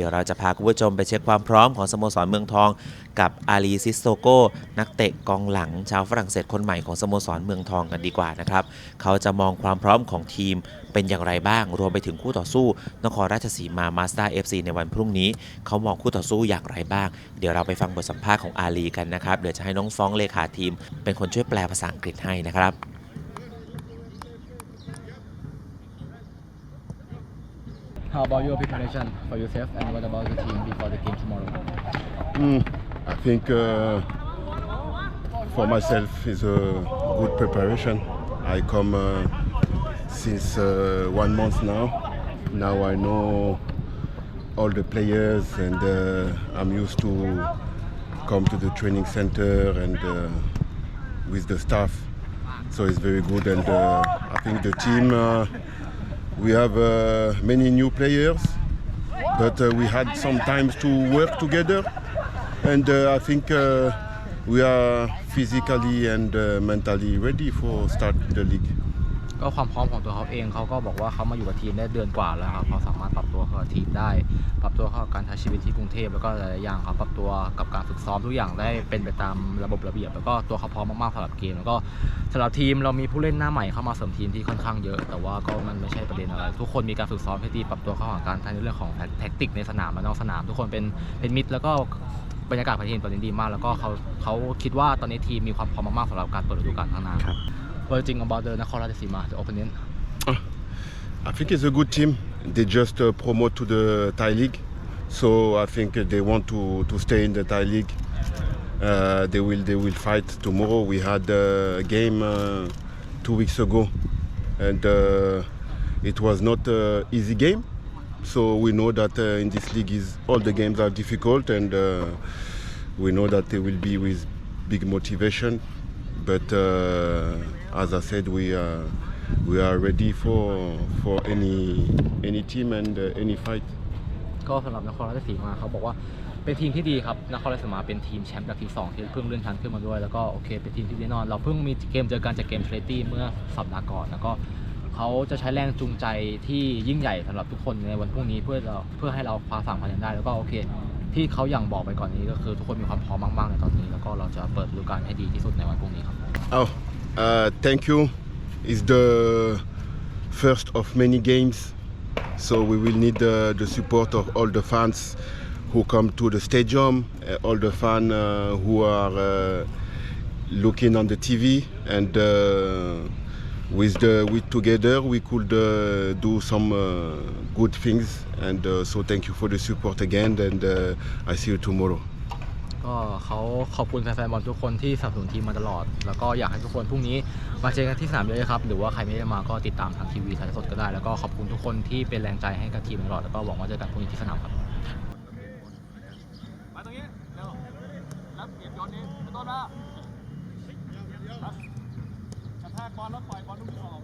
ดี๋ยวเราจะพาคุณผู้ชมไปเช็คความพร้อมของสโมสรเมืองทอง กับอาลีซิสโซโกนักเตะกองหลังชาวฝรั่งเศสคนใหม่ของสโมสรเมืองทองกันดีกว่านะครับ เขาจะมองความพร้อมของทีมเป็นอย่างไรบ้าง รวมไปถึงคู่ต่อสู้ นครราชสีมามาสเตอร์เอฟซีในวันพรุ่งนี้ เขามองคู่ต่อสู้อย่างไรบ้าง เดี๋ยวเราไปฟังบทสัมภาษณ์ของอาลีกันนะครับ เดี๋ยวจะให้น้องฟ้องเลขาทีม เป็นคนช่วยแปลภาษาอังกฤษให้นะครับ How about your preparation for yourself and what about the team before the game tomorrow? Mm, I think uh, for myself is a good preparation. I come uh, since uh, one month now. Now I know all the players and uh, I'm used to come to the training center and uh, with the staff. So it's very good and uh, I think the team we have uh, many new players, but uh, we had some time to work together, and uh, I think uh, we are physically and uh, mentally ready for start the league. ก็ความพร้อมของตัวเขาเองเขาก็บอกว่าเขามาอยู่กับทีมได้เดือนกว่าแล้วครับเขาสามารถปรับตัวเข้ากับทีมได้ ปรับตัวเข้ากับการใช้ชีวิตที่กรุงเทพแล้วก็หลายๆอย่างเขาปรับตัวกับการฝึกซ้อมทุกอย่างได้เป็นไปตามระบบระเบียบ แล้วก็ตัวเขาพร้อมมากๆสำหรับเกม แล้วก็สำหรับทีมเรามีผู้เล่นหน้าใหม่เข้ามาเสริมทีมที่ค่อนข้างเยอะ แต่ว่าก็มันไม่ใช่ประเด็นอะไรทุกคนมีการฝึกซ้อมให้ดีปรับตัวเข้าหากันทั้งในเรื่องของแท็กติกในสนามและนอกสนาม ทุกคนเป็นเป็นมิตรแล้วก็บรรยากาศภายในทีมตอนนี้ดีมาก แล้วก็เขาเขาคิดว่าตอนนี้ทีมมีความพร้อมมากๆสำหรับการเปิดฤดูกาลข้างหน้าครับ What do you think about the Nakhon Ratchasima, the? Ah, I think it's a good team. They just uh, promote to the Thai League, so I think they want to, to stay in the Thai League. Uh, they will they will fight tomorrow. We had a game uh, two weeks ago, and uh, it was not an easy game. So we know that uh, in this league is all the games are difficult, and uh, we know that they will be with big motivation But uh, as I said, we are we are ready for for any any team and uh, any fight. ก็สำหรับนครราชสีมาเขาบอกว่าเป็นทีมที่ดีครับนครราชสีมาเป็นทีมแชมป์จากทีมสองที่เพิ่งเลื่อนชั้นขึ้นมาด้วยแล้วก็โอเคเป็นทีมที่แน่นอน เราเพิ่งมีเกมเจอกันจากเกมเทรตี้เมื่อสัปดาห์ก่อนแล้วก็เขาจะใช้แรงจูงใจที่ยิ่งใหญ่สำหรับทุกคนในวันพรุ่งนี้เพื่อเพื่อให้เราคว้าสามคะแนนได้แล้วก็โอเค ที่เขาอย่างบอกไปก่อนนี้ก็คือทุกคนมีความพร้อมมากๆในตอนนี้ แล้วก็เราจะเปิดฤดูกาลให้ดีที่สุดในวันพรุ่งนี้ครับ Oh, uh, thank you. It's the first of many games, so we will need the, the support of all the fans who come to the stadium, all the fans uh, who are uh, looking on the TV, and uh, with the with together we could uh, do some uh, good things. And uh, so thank you for the support again, and uh, I see you tomorrow. ก็เขาขอบคุณแฟนๆบอลทุกคนที่สนับสนุนทีมมาตลอด แล้วก็อยากให้ทุกคนพรุ่งนี้มาเจอกันที่สนามเยอะๆครับ หรือว่าใครไม่ได้มาก็ติดตามทางทีวีถ่ายทอดสดก็ได้ แล้วก็ขอบคุณทุกคนที่เป็นแรงใจให้กับทีมมาตลอด แล้วก็หวังว่าเจอกันพรุ่งนี้ที่สนามครับ มาตรงนี้เร็วแล้วเก็บโยนนี้เป็น บอลแล้วปล่อยบอลลูกออก